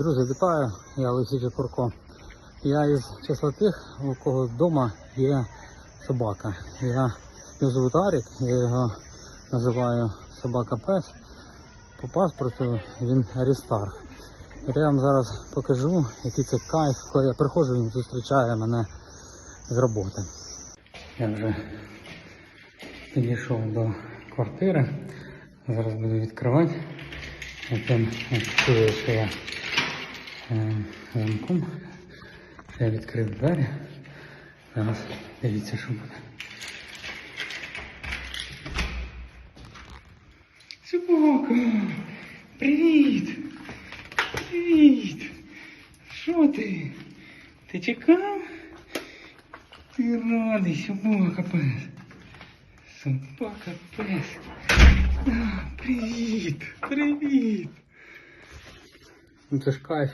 Друзі, вітаю, я Олексій Чепурко. Я із числа тих, у кого вдома є собака. Я його звуть Арік, я його називаю собака пес. По паспорту він Арістар. Я вам зараз покажу, який це кайф, коли я приходжу, він зустрічає мене з роботи. Я вже підійшов до квартири. Зараз буду відкривати. Потім що я замком. Що я відкрив двері. Зараз дивіться, що буде. Собака! Привіт! Привіт! Що ти? Ти чекав? Ти радий, собака пес. Собака пес. А, Привіт! Привіт! Ну це ж кайф.